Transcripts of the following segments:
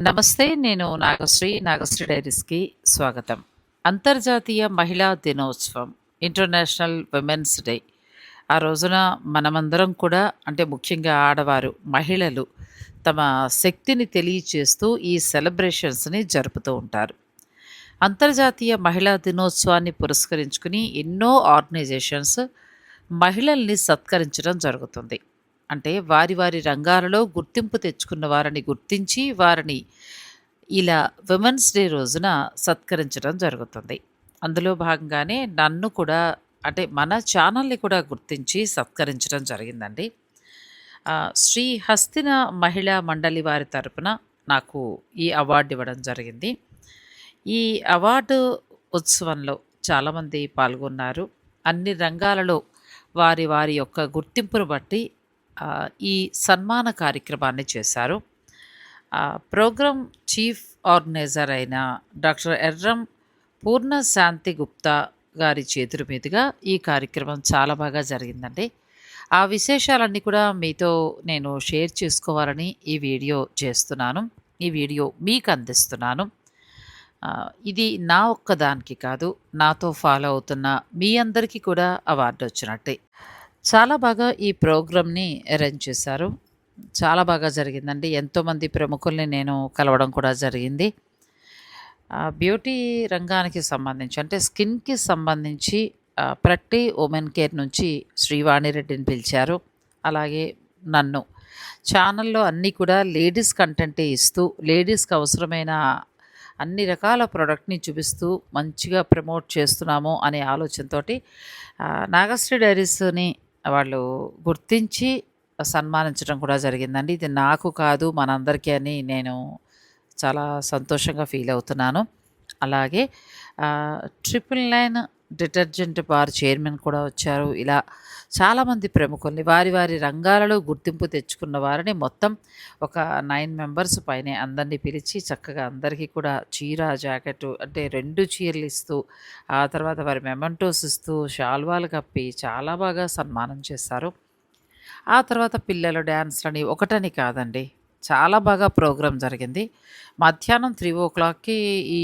నమస్తే. నేను నాగశ్రీ. నాగశ్రీ డైరీస్‌కి స్వాగతం. అంతర్జాతీయ మహిళా దినోత్సవం ఇంటర్నేషనల్ విమెన్స్ డే. ఆ రోజున మనమందరం కూడా అంటే ముఖ్యంగా ఆడవారు, మహిళలు తమ శక్తిని తెలియచేస్తూ ఈ సెలబ్రేషన్స్‌ని జరుపుతూ ఉంటారు. అంతర్జాతీయ మహిళా దినోత్సవాన్ని పురస్కరించుకుని ఎన్నో ఆర్గనైజేషన్స్ మహిళల్ని సత్కరించడం జరుగుతుంది. అంటే వారి వారి రంగాలలో గుర్తింపు తెచ్చుకున్న వారిని గుర్తించి వారిని ఇలా విమెన్స్ డే రోజున సత్కరించడం జరుగుతుంది. అందులో భాగంగానే నన్ను కూడా అంటే మన ఛానల్‌ని కూడా గుర్తించి సత్కరించడం జరిగిందండి. శ్రీ హస్తిన మహిళా మండలి వారి తరపున నాకు ఈ అవార్డు ఇవ్వడం జరిగింది. ఈ అవార్డు ఉత్సవంలో చాలామంది పాల్గొన్నారు. అన్ని రంగాలలో వారి వారి యొక్క గుర్తింపును బట్టి ఈ సన్మాన కార్యక్రమాన్ని చేశారు. ప్రోగ్రామ్ చీఫ్ ఆర్గనైజర్ అయిన డాక్టర్ ఎర్రం పూర్ణ శాంతి గుప్తా గారి చేతుల మీదుగా ఈ కార్యక్రమం చాలా బాగా జరిగిందండి. ఆ విశేషాలన్నీ కూడా మీతో నేను షేర్ చేసుకోవాలని ఈ వీడియో చేస్తున్నాను. ఈ వీడియో మీకు అందిస్తున్నాను. ఇది నా ఒక్కదానికి కాదు. నాతో ఫాలో అవుతున్న మీ అందరికీ కూడా అవార్డు వచ్చినట్టే. చాలా బాగా ఈ ప్రోగ్రామ్‌ని అరేంజ్ చేశారు. చాలా బాగా జరిగిందండి. ఎంతోమంది ప్రముఖుల్ని నేను కలవడం కూడా జరిగింది. బ్యూటీ రంగానికి సంబంధించి అంటే స్కిన్‌కి సంబంధించి ప్రట్టి ఉమెన్ కేర్ నుంచి శ్రీవాణి రెడ్డిని పిలిచారు. అలాగే నన్ను. ఛానల్‌లో అన్నీ కూడా లేడీస్ కంటెంటే ఇస్తూ లేడీస్‌కి అవసరమైన అన్ని రకాల ప్రోడక్ట్ని చూపిస్తూ మంచిగా ప్రమోట్ చేస్తున్నాము అనే ఆలోచనతోటి నాగశ్రీ డైరీస్‌ని వాళ్ళు గుర్తించి సన్మానించడం కూడా జరిగిందండి. ఇది నాకు కాదు మనందరికీ అని నేను చాలా సంతోషంగా ఫీల్ అవుతున్నాను. అలాగే triple nine detergent bar chairman కూడా వచ్చారు. ఇలా చాలామంది ప్రముఖుల్ని వారి వారి రంగాలలో గుర్తింపు తెచ్చుకున్న వారిని మొత్తం ఒక నైన్ మెంబర్స్ పైనే అందరిని పిలిచి చక్కగా అందరికీ కూడా చీర, జాకెట్ అంటే రెండు చీరలు ఇస్తూ, ఆ తర్వాత వారి మెమెంటోస్ ఇస్తూ, శాల్వాలు కప్పి చాలా బాగా సన్మానం చేశారు. ఆ తర్వాత పిల్లల డ్యాన్స్లని ఒకటని కాదండి. చాలా బాగా ప్రోగ్రాం జరిగింది. మధ్యాహ్నం 3:00కి ఈ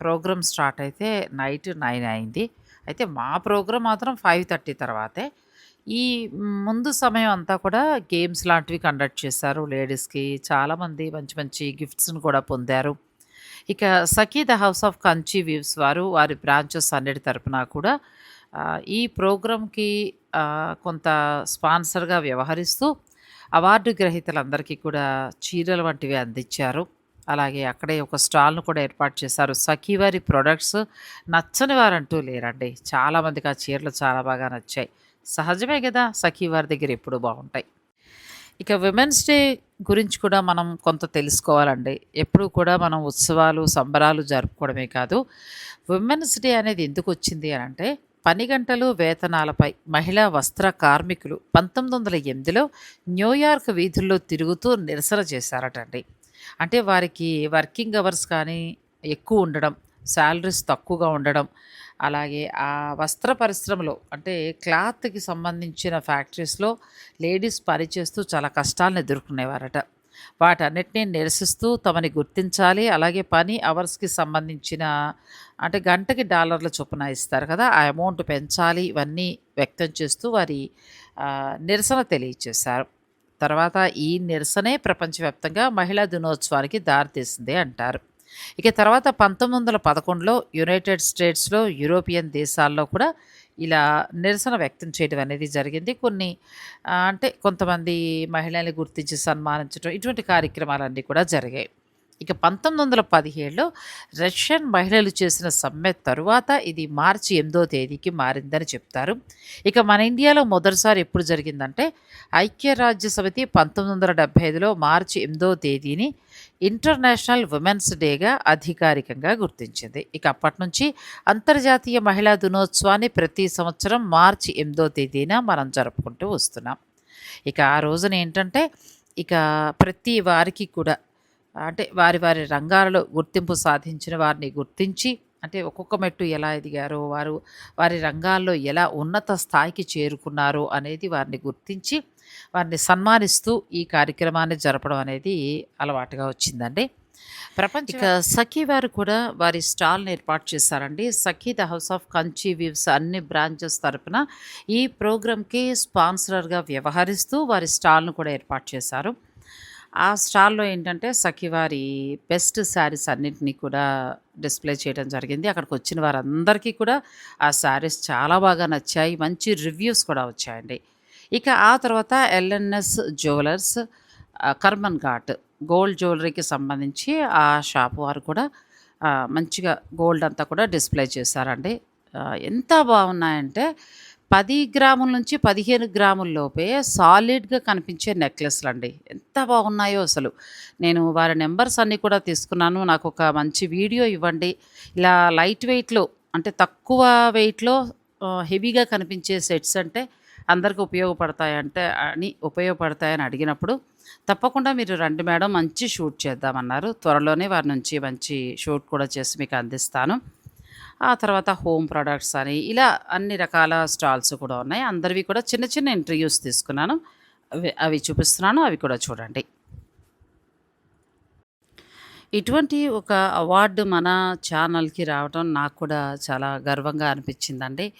ప్రోగ్రామ్ స్టార్ట్ అయితే నైట్ నైన్ అయింది. అయితే మా ప్రోగ్రామ్ మాత్రం 5:30 తర్వాతే. ఈ ముందు సమయం అంతా కూడా గేమ్స్ లాంటివి కండక్ట్ చేశారు లేడీస్‌కి. చాలామంది మంచి మంచి గిఫ్ట్స్‌ని కూడా పొందారు. ఇక Sakhi the house of Kanchi views వారు వారి బ్రాంచెస్ అన్నిటి తరపున కూడా ఈ ప్రోగ్రామ్‌కి కొంత స్పాన్సర్‌గా వ్యవహరిస్తూ అవార్డు గ్రహీతలందరికీ కూడా చీరలు వంటివి అందించారు. అలాగే అక్కడే ఒక స్టాల్‌ను కూడా ఏర్పాటు చేశారు. సఖీవారి ప్రొడక్ట్స్ నచ్చని వారంటూ లేరండి. చాలామందికి ఆ చీరలు చాలా బాగా నచ్చాయి. సహజమే కదా సఖీవారి దగ్గర ఎప్పుడు బాగుంటాయి ఇక విమెన్స్ డే గురించి కూడా మనం కొంత తెలుసుకోవాలండి. ఎప్పుడూ కూడా మనం ఉత్సవాలు, సంబరాలు జరుపుకోవడమే కాదు. విమెన్స్ డే అనేది ఎందుకు వచ్చింది అని అంటే పని గంటలు, వేతనాలపై మహిళా వస్త్ర కార్మికులు 1908లో న్యూయార్క్ వీధుల్లో తిరుగుతూ నిరసన చేశారటండి. అంటే వారికి వర్కింగ్ అవర్స్ కానీ ఎక్కువ ఉండడం, శాలరీస్ తక్కువగా ఉండడం, అలాగే ఆ వస్త్ర పరిశ్రమలో అంటే క్లాత్‌కి సంబంధించిన ఫ్యాక్టరీస్‌లో లేడీస్ పనిచేస్తూ చాలా కష్టాలను ఎదుర్కొనేవారట. వాటన్నిటినీ నిరసిస్తూ తమని గుర్తించాలి. అలాగే పని అవర్స్‌కి సంబంధించిన అంటే గంటకి డాలర్ల చొప్పున ఇస్తారు కదా! ఆ అమౌంట్ పెంచాలి. ఇవన్నీ వ్యక్తం చేస్తూ వారి నిరసన తెలియచేశారు. తర్వాత ఈ నిరసనే ప్రపంచవ్యాప్తంగా మహిళా దినోత్సవానికి దారితీసింది అంటారు. ఇక తర్వాత 1911లో యునైటెడ్ స్టేట్స్‌లో, యూరోపియన్ దేశాల్లో కూడా ఇలా నిరసన వ్యక్తం చేయడం అనేది జరిగింది. కొన్ని అంటే కొంతమంది మహిళల్ని గుర్తించి సన్మానించడం ఇటువంటి కార్యక్రమాలన్నీ కూడా జరిగాయి. ఇక 1917లో రష్యన్ మహిళలు చేసిన సమ్మె తరువాత ఇది మార్చి ఎనిమిదో తేదీకి మారిందని చెప్తారు. ఇక మన ఇండియాలో మొదటిసారి ఎప్పుడు జరిగిందంటే ఐక్యరాజ్య సమితి 1975లో మార్చి ఎనిమిదో తేదీని ఇంటర్నేషనల్ ఉమెన్స్ డేగా అధికారికంగా గుర్తించింది. ఇక అప్పటినుంచి అంతర్జాతీయ మహిళా దినోత్సవాన్ని ప్రతి సంవత్సరం మార్చి ఎనిమిదో తేదీన మనం జరుపుకుంటూ వస్తున్నాం. ఇక ఆ రోజున ఏంటంటే ఇక ప్రతి వారికి కూడా అంటే వారి వారి రంగాలలో గుర్తింపు సాధించిన వారిని గుర్తించి అంటే ఒక్కొక్క మెట్టు ఎలా ఎదిగారో, వారు వారి రంగాల్లో ఎలా ఉన్నత స్థాయికి చేరుకున్నారో అనేది వారిని గుర్తించి వారిని సన్మానిస్తూ ఈ కార్యక్రమాన్ని జరపడం అనేది అలవాటుగా వచ్చిందండి. ప్రపంచ ఇక సఖీ వారు కూడా వారి స్టాల్ని ఏర్పాటు చేశారండి Sakhi the house of Kanchi weaves అన్ని బ్రాంచెస్ తరపున ఈ ప్రోగ్రామ్కి స్పాన్సరర్గా వ్యవహరిస్తూ వారి స్టాల్ను కూడా ఏర్పాటు చేశారు ఆ స్టాల్లో ఏంటంటే సఖివారి బెస్ట్ శారీస్ అన్నింటినీ కూడా డిస్ప్లే చేయడం జరిగింది. అక్కడికి వచ్చిన వారందరికీ కూడా ఆ శారీస్ చాలా బాగా నచ్చాయి. మంచి రివ్యూస్ కూడా వచ్చాయండి. ఇక ఆ తర్వాత LNS jewellers Karman Ghat gold జ్యువెలరీకి సంబంధించి ఆ షాప్ వారు కూడా మంచిగా గోల్డ్ అంతా కూడా డిస్ప్లే చేశారండి. ఎంత బాగున్నాయంటే పది గ్రాముల నుంచి పదిహేను గ్రాముల లోపే సాలిడ్గా కనిపించే నెక్లెస్లు అండి ఎంత బాగున్నాయో అసలు. నేను వారి నెంబర్స్ అన్నీ కూడా తీసుకున్నాను. నాకు ఒక మంచి వీడియో ఇవ్వండి. ఇలా లైట్ వెయిట్లో అంటే తక్కువ వెయిట్లో హెవీగా కనిపించే సెట్స్ అంటే అందరికి ఉపయోగపడతాయంటే అని ఉపయోగపడతాయని అడిగినప్పుడు తప్పకుండా మీరు రండి మేడం మంచి షూట్ చేద్దామన్నారు. త్వరలోనే వారి నుంచి మంచి షూట్ కూడా చేసి మీకు అందిస్తాను. ఆ తర్వాత హోమ్ ప్రొడక్ట్స్ అని ఇలా అన్ని రకాల స్టాల్స్ కూడా ఉన్నాయి. అందరివి కూడా చిన్న చిన్న ఇంటర్వ్యూస్ తీసుకున్నాను. అవి అవి చూపిస్తున్నాను అవి కూడా చూడండి. ఇటువంటి ఒక అవార్డు మన ఛానల్కి రావడం నాకు కూడా చాలా గర్వంగా అనిపించిందండి.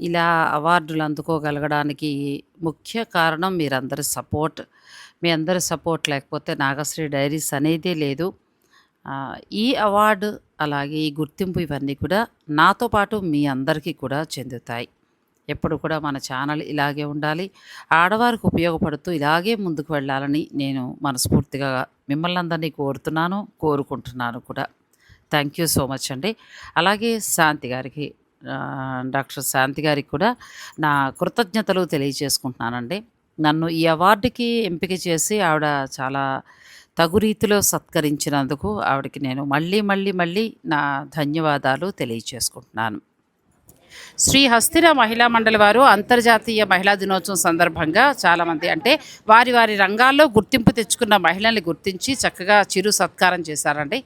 ఇలా అవార్డులు అందుకోగలగడానికి ముఖ్య కారణం మీరందరి సపోర్ట్. మీ అందరి సపోర్ట్ లేకపోతే నాగశ్రీ డైరీస్ అనేదే లేదు. ఈ అవార్డు అలాగే ఈ గుర్తింపు ఇవన్నీ కూడా నాతో పాటు మీ అందరికీ కూడా చెందుతాయి. ఎప్పుడు కూడా మన ఛానల్ ఇలాగే ఉండాలి. ఆడవారికి ఉపయోగపడుతూ ఇలాగే ముందుకు వెళ్ళాలని నేను మనస్ఫూర్తిగా మిమ్మల్ని అందరినీ కోరుతున్నాను కోరుకుంటున్నాను కూడా. థ్యాంక్ యూ సో మచ్ అండి. అలాగే శాంతి గారికి డాక్టర్ శాంతి గారికి కూడా నా కృతజ్ఞతలు తెలియజేసుకుంటున్నానండి. నన్ను ఈ అవార్డుకి ఎంపిక చేసి ఆవిడ చాలా తగు రీతిలో సత్కరించినందుకు ఆవిడకి నేను మళ్ళీ మళ్ళీ మళ్ళీ నా ధన్యవాదాలు తెలియజేసుకుంటున్నాను శ్రీ హస్తిర మహిళా మండలి వారు అంతర్జాతీయ మహిళా దినోత్సవం సందర్భంగా చాలామంది అంటే వారి వారి రంగాల్లో గుర్తింపు తెచ్చుకున్న మహిళల్ని గుర్తించి చక్కగా చిరు సత్కారం చేశారండి.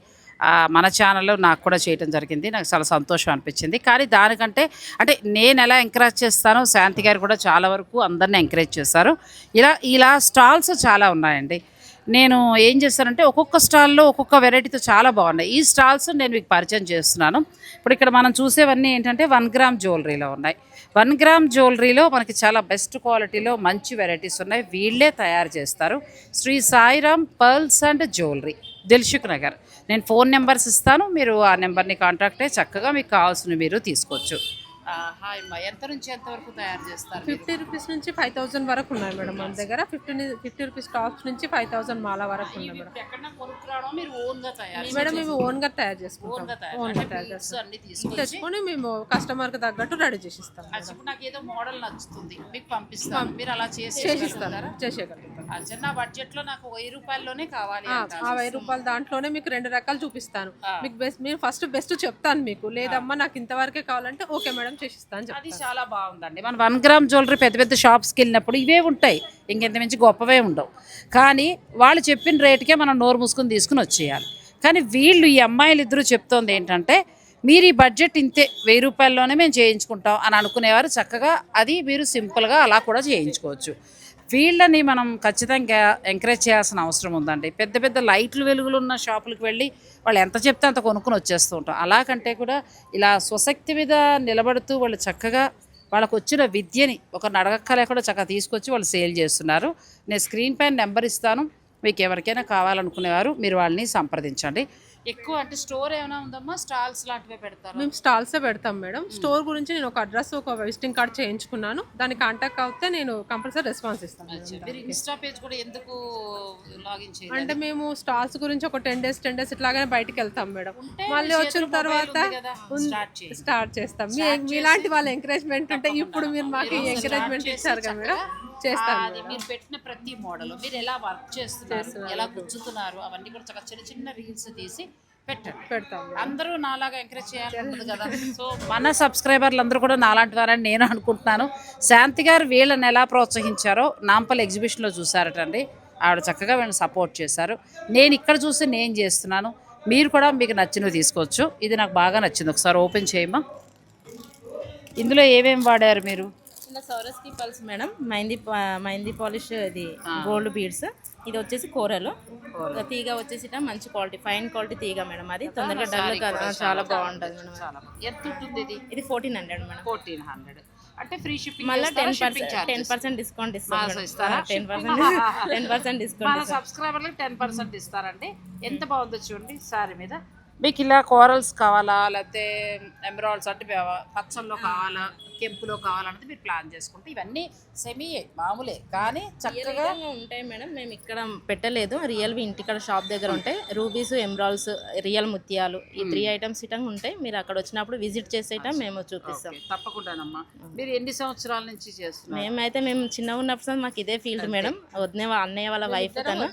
మన ఛానల్లో నాకు కూడా చేయడం జరిగింది. నాకు చాలా సంతోషం అనిపించింది. కానీ దానికంటే అంటే నేను ఎలా ఎంకరేజ్ చేస్తానో శాంతి గారు కూడా చాలా వరకు అందరిని ఎంకరేజ్ చేశారు. ఇలా ఇలా స్టాల్స్ చాలా ఉన్నాయండి. నేను ఏం చేస్తానంటే ఒక్కొక్క స్టాల్లో ఒక్కొక్క వెరైటీతో చాలా బాగున్నాయి. ఈ స్టాల్స్ నేను మీకు పరిచయం చేస్తున్నాను. ఇప్పుడు ఇక్కడ మనం చూసేవన్నీ ఏంటంటే వన్ గ్రామ్ జ్యువెలరీలో ఉన్నాయి. వన్ గ్రామ్ జ్యువెలరీలో మనకి చాలా బెస్ట్ క్వాలిటీలో మంచి వెరైటీస్ ఉన్నాయి. వీళ్ళే తయారు చేస్తారు. Shri Sairam pearls and jewellery Dilsukhnagar. నేను ఫోన్ నెంబర్స్ ఇస్తాను. మీరు ఆ నెంబర్ని కాంటాక్ట్ అయ్యి చక్కగా మీకు కావాల్సినవి మీరు తీసుకోవచ్చు. హాయ్ అమ్మా. ఎంత నుంచి ఎంత వరకు తయారు చేస్తారు? ఫిఫ్టీ రూపీస్ నుంచి ఫైవ్ థౌసండ్ వరకు ఉన్నాయి మేడం మన దగ్గర. ఫిఫ్టీ ఫిఫ్టీ రూపీస్ టాప్స్ నుంచి ఫైవ్ థౌసండ్ మాల వరకు ఉన్నాయి మేడం. ఎక్కడన్నా కొనుక్కురావడం మీరు ఓన్గా తయారు మేడం మేము ఓన్గా తయారు ఓన్గా చేసుకుంటాం తయారు ఓన్ అంటే గా తయారు చేస్తాం తెచ్చుకొని మేము కస్టమర్కి తగ్గట్టు రెడీ చేసి ఇస్తాం అది ఇప్పుడు నాకు ఏదో మోడల్ నచ్చుతుంది. మీకు పంపిస్తాను. మీరు అలా చేసి చేసిస్తాం చేసేయగలుగుతాం. అచ్చా నా బడ్జెట్లో నాకు వెయ్యి రూపాయల్లోనే కావాలి ఆ, వెయ్యి రూపాయల దాంట్లోనే మీకు రెండు రకాలు చూపిస్తాను. మీకు బెస్ట్ మీరు ఫస్ట్ బెస్ట్ చెప్తాను మీకు. లేదమ్మా నాకు ఇంతవరకే కావాలంటే ఓకే మేడం. చేసిస్తాను అది చెప్తాను చాలా బాగుందండి. మన వన్ గ్రామ్ జ్యువెలరీ పెద్ద పెద్ద షాప్స్కి వెళ్ళినప్పుడు ఇవే ఉంటాయి. ఇంకెంత మించి గొప్పవే ఉండవు. కానీ వాళ్ళు చెప్పిన రేటుకే మనం నోరు మూసుకొని తీసుకుని వచ్చేయాలి. కానీ వీళ్ళు ఈ అమ్మాయిలు ఇద్దరు చెప్తోంది ఏంటంటే మీరు ఈ బడ్జెట్ ఇంతే వెయ్యి రూపాయల్లోనే మేము చేయించుకుంటాం అని అనుకునేవారు. చక్కగా అది మీరు సింపుల్గా అలా కూడా చేయించుకోవచ్చు. వీళ్ళని మనం ఖచ్చితంగా ఎంకరేజ్ చేయాల్సిన అవసరం ఉందండి. పెద్ద పెద్ద లైట్లు వెలుగులు ఉన్న షాపులకు వెళ్ళి వాళ్ళు ఎంత చెప్తే అంత కొనుక్కొని వచ్చేస్తూ ఉంటాం. అలాగంటే కూడా ఇలా స్వశక్తి మీద నిలబడుతూ వాళ్ళు చక్కగా వాళ్ళకు వచ్చిన విద్యని ఒక నడక లేకుండా చక్కగా తీసుకొచ్చి వాళ్ళు సేల్ చేస్తున్నారు. నేను స్క్రీన్ పైన నెంబర్ ఇస్తాను. మీకు ఎవరికైనా కావాలనుకునేవారు మీరు వాళ్ళని సంప్రదించండి. ఎక్కువ అంటే స్టోర్ ఏమైనా ఉందమ్మా? స్టాల్స్ లాంటివే పెడతారు? మేము స్టాల్సే పెడతాం మేడం. స్టోర్ గురించి నేను ఒక అడ్రస్ ఒక విజిటింగ్ కార్డ్ చేయించుకున్నాను. దాన్ని కాంటాక్ట్ అవుతే నేను కంపల్సరీ రెస్పాన్స్ ఇస్తాను మీరు ఇన్స్టా పేజ్ కూడా ఎందుకు లాగిన్ చేయాలి అంటే మేము స్టాల్స్ గురించి ఒక టెన్ డేస్ టెన్ డేస్ ఇట్లాగానే బయటికి వెళ్తాం మేడం. మళ్ళీ వచ్చిన తర్వాత. స్టార్ట్ చేస్తాం. మీ మీలాంటి వాళ్ళ ఎంకరేజ్మెంట్ ఉంటే ఇప్పుడు మీరు మాకు ఎంకరేజ్మెంట్ ఇచ్చారు కదా మేడం. అది మీరు పెట్టిన ప్రతి మోడల్. మీరు ఎలా వర్క్ చేస్తున్నారు ఎలా గుచ్చుతున్నారు అవన్నీ కూడా చక్కగా చిన్న చిన్న రీల్స్ తీసి పెట్టండి. పెడతాం. అందరూ నాలాగా ఎంకరేజ్ చేయాలి కదా. సో మన సబ్స్క్రైబర్లు అందరూ కూడా నాలాంటి వారని నేను అనుకుంటున్నాను. శాంతి గారు వీళ్ళని ఎలా ప్రోత్సహించారో నాంపల్లి ఎగ్జిబిషన్లో చూసారటండి ఆవిడ చక్కగా వీళ్ళని సపోర్ట్ చేశారు. నేను ఇక్కడ చూసి నేను చేస్తున్నాను. మీరు కూడా మీకు నచ్చినవి తీసుకోవచ్చు. ఇది నాకు బాగా నచ్చింది. ఒకసారి ఓపెన్ చేయమా ఇందులో ఏమేమి వాడారు మీరు? చిన్న సౌరస్కి పల్స్ మేడం మైందీ మైందీ పాలిష్ ఇది గోల్డ్ బీడ్స్. ఇది వచ్చేసి కూరలు. తీగ వచ్చేసి మంచి క్వాలిటీ ఫైన్ క్వాలిటీ తీగ మేడం అది. తొందరగా డల్ కాదు. చాలా బాగుంటుంది మేడం. చాలా. ఎంత ఉంటుంది ఇది? ఇది fourteen hundred madam. Fourteen hundred అంటే ఫ్రీ షిప్పింగ్ మళ్ళీ ten percent ten percent discount ఇస్తాం ఇస్తారా? టెన్ పర్సెంట్ టెన్ పర్సెంట్ మన డిస్కౌంట్ సబ్స్క్రైబర్లకు టెన్ పర్సెంట్ ఇస్తారండి. ఎంత బాగుందో చూడండి సారీ మీద. మీకు ఇలా కోరల్స్ కావాలా? లేకపోతే ఎమరాల్డ్స్ అంటే పచ్చల్లో కావాలా? కెంపులో కావాలన్నది మీరు ప్లాన్ చేసుకుంటే ఇవన్నీ సెమీ మామూలే. కానీ చక్కగా ఉంటాయి మేడం. మేము ఇక్కడ పెట్టలేదు. రియల్ ఇంటికాడ షాప్ దగ్గర ఉంటాయి. రూబీస్ ఎమరాల్స్ రియల్ ముత్యాలు ఈ త్రీ ఐటమ్స్ ఇటం ఉంటాయి. మీరు అక్కడ వచ్చినప్పుడు విజిట్ చేసేటం మేము చూపిస్తాం. తప్పకుండానమ్మా. మీరు ఎన్ని సంవత్సరాల నుంచి చేస్తున్నారు? మేమైతే మేము చిన్నగా ఉన్నప్పుడు మాకు ఇదే ఫీల్డ్ మేడం. వదిన అన్నయ్య వాళ్ళ వైఫ్ తను.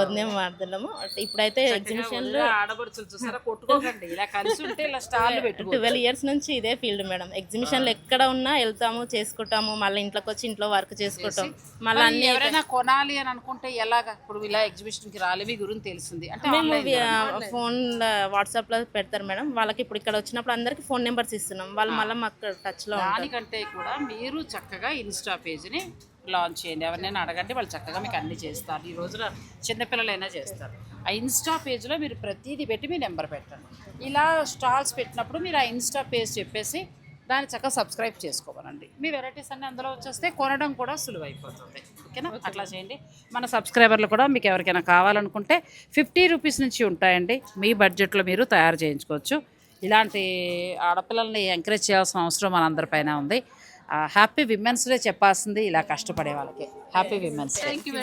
వదిన వాడుతున్నాము ఇప్పుడైతే ఎగ్జిబిషన్లో ఆడబడుచులు చూసారా? కొట్టుకోకండి. ఇలా కలిసి ఉంటే ఇలా స్టాల్ పెట్టుకో ట్వెల్వ్ ఇయర్స్ నుంచి ఇదే ఫీల్డ్ మేడం. ఎగ్జిబిషన్లు ఎక్కడ ఉన్నా వెళ్తాము చేసుకుంటాము మళ్ళీ ఇంట్లోకి వచ్చి ఇంట్లో వర్క్ చేసుకుంటాం. మళ్ళీ అన్ని ఎవరైనా కొనాలి అని అనుకుంటే ఎలాగ? ఇప్పుడు ఇలా ఎగ్జిబిషన్కి రాలే మీ గురించి తెలిసింది అంటే మేము. ఫోన్ వాట్సాప్లో పెడతారు మేడం. వాళ్ళకి ఇప్పుడు ఇక్కడ వచ్చినప్పుడు అందరికి ఫోన్ నెంబర్స్ ఇస్తున్నాం. వాళ్ళు మళ్ళీ మాకు టచ్లో దానికంటే కూడా మీరు చక్కగా ఇన్స్టా పేజ్ని లాంచ్ చేయండి. ఎవరినైనా అడగండి వాళ్ళు చక్కగా మీకు అన్ని చేస్తారు. ఈ రోజున చిన్నపిల్లలైనా చేస్తారు. ఆ ఇన్స్టా పేజ్లో మీరు ప్రతిదీ పెట్టి మీ నెంబర్ పెట్టండి. ఇలా స్టాల్స్ పెట్టినప్పుడు మీరు ఆ ఇన్స్టా పేజ్ చెప్పేసి దాన్ని చక్కగా సబ్స్క్రైబ్ చేసుకోవాలండి. మీ వెరైటీస్ అన్ని అందులో వచ్చేస్తే కొనడం కూడా సులువైపోతుంది. ఓకేనా? అట్లా చేయండి. మన సబ్స్క్రైబర్లు కూడా మీకు ఎవరికైనా కావాలనుకుంటే ఫిఫ్టీ రూపీస్ నుంచి ఉంటాయండి. మీ బడ్జెట్లో మీరు తయారు చేయించుకోవచ్చు. ఇలాంటి ఆడపిల్లల్ని ఎంకరేజ్ చేయాల్సిన అవసరం మనందరిపైన ఉంది. హ్యాపీ విమెన్స్ డే చెప్పాల్సింది ఇలా కష్టపడే వాళ్ళకి. హ్యాపీ విమెన్స్ థ్యాంక్ యూ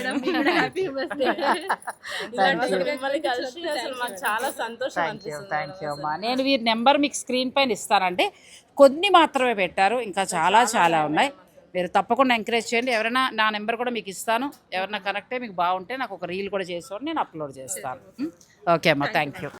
అనిపిస్తుంది థ్యాంక్ యూ అమ్మా. నేను వీరి నెంబర్ మీకు స్క్రీన్ పైన ఇస్తానండి. కొన్ని మాత్రమే పెట్టారు ఇంకా చాలా చాలా ఉన్నాయి. మీరు తప్పకుండా ఎంకరేజ్ చేయండి. ఎవరైనా నా నెంబర్ కూడా మీకు ఇస్తాను. ఎవరైనా కనెక్టే మీకు బాగుంటే నాకు ఒక రీల్ కూడా చేసేవాడు నేను అప్లోడ్ చేస్తాను. ఓకే అమ్మా. Thank you